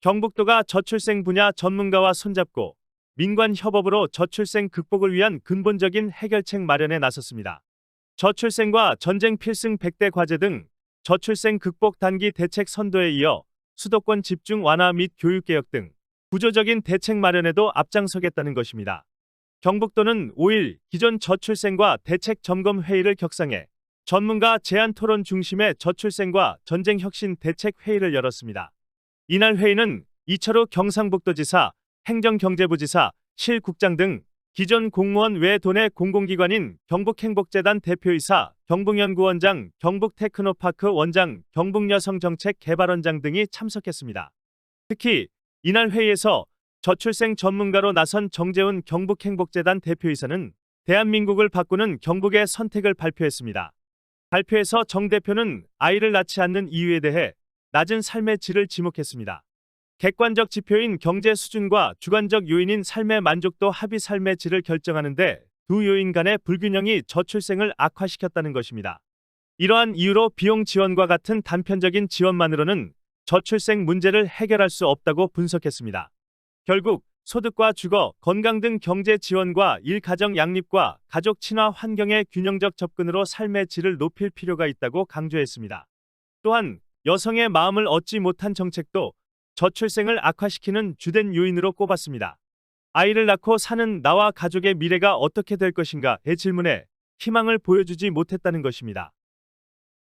경북도가 저출생 분야 전문가와 손잡고 민관 협업으로 저출생 극복을 위한 근본적인 해결책 마련에 나섰습니다. 저출생과 전쟁 필승 100대 과제 등 저출생 극복 단기 대책 선도에 이어 수도권 집중 완화 및 교육개혁 등 구조적인 대책 마련에도 앞장서겠다는 것입니다. 경북도는 5일 기존 저출생과 대책 점검 회의를 격상해 전문가 제안 토론 중심의 저출생과 전쟁 혁신 대책 회의를 열었습니다. 이날 회의는 이철우 경상북도지사, 행정경제부지사, 실국장 등 기존 공무원 외 도내 공공기관인 경북행복재단 대표이사, 경북연구원장, 경북테크노파크 원장, 경북여성정책개발원장 등이 참석했습니다. 특히 이날 회의에서 저출생 전문가로 나선 정재훈 경북행복재단 대표이사는 대한민국을 바꾸는 경북의 선택을 발표했습니다. 발표에서 정 대표는 아이를 낳지 않는 이유에 대해 낮은 삶의 질을 지목했습니다. 객관적 지표인 경제 수준과 주관적 요인인 삶의 만족도 합의 삶의 질을 결정하는데 두 요인 간의 불균형이 저출생을 악화시켰다는 것입니다. 이러한 이유로 비용 지원과 같은 단편적인 지원만으로는 저출생 문제를 해결할 수 없다고 분석했습니다. 결국 소득과 주거, 건강 등 경제 지원과 일가정 양립과 가족 친화 환경의 균형적 접근으로 삶의 질을 높일 필요가 있다고 강조했습니다. 또한 여성의 마음을 얻지 못한 정책도 저출생을 악화시키는 주된 요인으로 꼽았습니다. 아이를 낳고 사는 나와 가족의 미래가 어떻게 될 것인가의 질문에 희망을 보여주지 못했다는 것입니다.